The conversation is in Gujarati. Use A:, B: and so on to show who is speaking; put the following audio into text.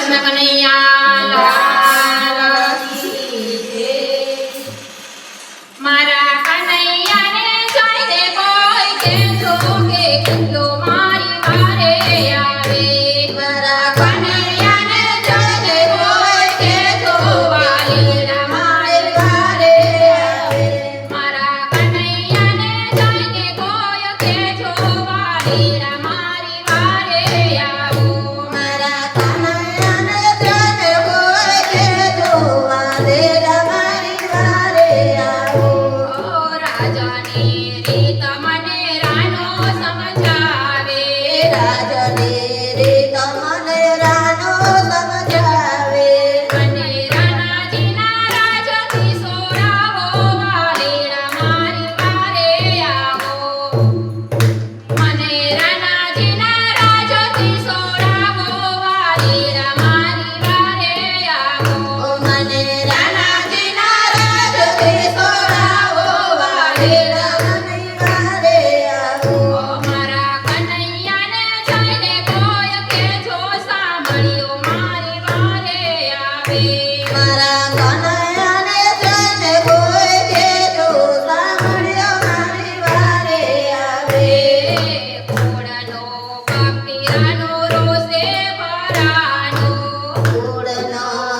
A: કૃષ્ણ કનૈયા મારા કનૈયા ને જાય દે કોઈ કેમ તો કે કેમ તો